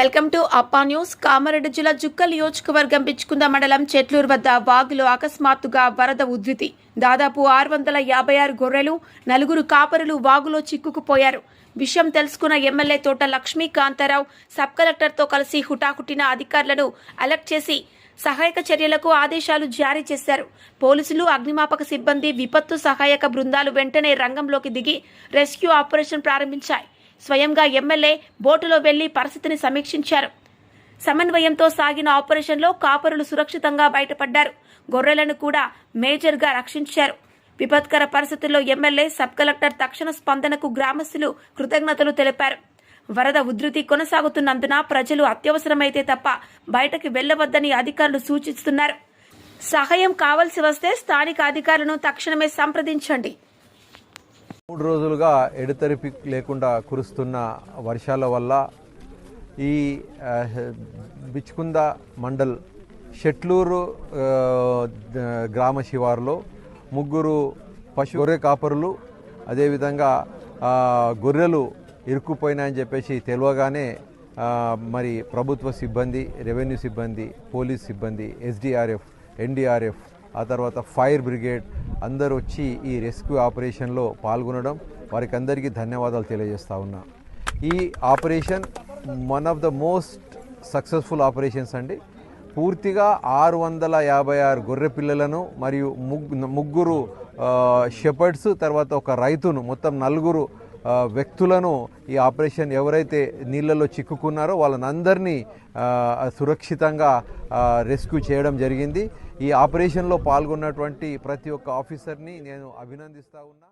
Welcome to Appa news. Kamareddy జిల్లా జుక్కల్ నియోజకవర్గం పిచ్చుకుంద మండలం చెట్లూరు వద్ద వాగులో అకస్మాత్తుగా వరద ఉధృతి. దాదాపు ఆరు వందల యాభై ఆరు గొర్రెలు నలుగురు కాపరులు వాగులో చిక్కుకుపోయారు. విషయం తెలుసుకున్న ఎమ్మెల్యే తోట లక్ష్మీకాంతారావు సబ్ కలెక్టర్తో కలిసి హుటాహుటిన అధికారులను అలర్ట్ చేసి సహాయక చర్యలకు ఆదేశాలు జారీ చేశారు. పోలీసులు అగ్నిమాపక సిబ్బంది విపత్తు సహాయక బృందాలు వెంటనే రంగంలోకి దిగి రెస్క్యూ ఆపరేషన్ ప్రారంభించాయి. స్వయంగా ఎమ్మెల్యే బోటులో వెళ్ళి పరిస్థితిని సమీక్షించారు. సమన్వయంతో సాగిన ఆపరేషన్లో కాపరులు సురక్షితంగా బయటపడ్డారు. గొర్రెలను కూడా మేజర్గా రక్షించారు. విపత్కర పరిస్థితుల్లో ఎమ్మెల్యే సబ్ కలెక్టర్ తక్షణ స్పందనకు గ్రామస్తులు కృతజ్ఞతలు తెలిపారు. వరద ఉధృతి కొనసాగుతున్నందున ప్రజలు అత్యవసరమైతే తప్ప బయటకు వెళ్ళవద్దని అధికారులు సూచిస్తున్నారు. సహాయం కావలసి వస్తే స్థానిక అధికారులను తక్షణమే సంప్రదించండి. మూడు రోజులుగా ఎడతెరిపి లేకుండా కురుస్తున్న వర్షాల వల్ల ఈ బిచ్చుకుంద మండల్ షెట్లూరు గ్రామ శివారులో ముగ్గురు పశు గొర్రె కాపరులు అదేవిధంగా గొర్రెలు ఇరుక్కుపోయినాయని చెప్పేసి తెలియగానే మరి ప్రభుత్వ సిబ్బంది రెవెన్యూ సిబ్బంది పోలీస్ సిబ్బంది ఎస్డిఆర్ఎఫ్ ఎన్డీఆర్ఎఫ్ ఆ తర్వాత ఫైర్ బ్రిగేడ్ అందరూ వచ్చి ఈ రెస్క్యూ ఆపరేషన్లో పాల్గొనడం వారికి అందరికీ ధన్యవాదాలు తెలియజేస్తా ఉన్నా. ఈ operation one of the most successful operations అండి. పూర్తిగా ఆరు వందల యాభై ఆరు గొర్రె పిల్లలను మరియు ముగ్గు ముగ్గురు షెపర్డ్స్ తర్వాత ఒక రైతును మొత్తం నలుగురు వ్యక్తులను ఈ ఆపరేషన్ ఎవరైతే నీళ్ళలో చిక్కుకున్నారో వాళ్ళనందరినీ సురక్షితంగా రెస్క్యూ చేయడం జరిగింది. ఈ ఆపరేషన్లో పాల్గొన్నటువంటి ప్రతి ఒక్క ఆఫీసర్ని నేను అభినందిస్తా ఉన్నా.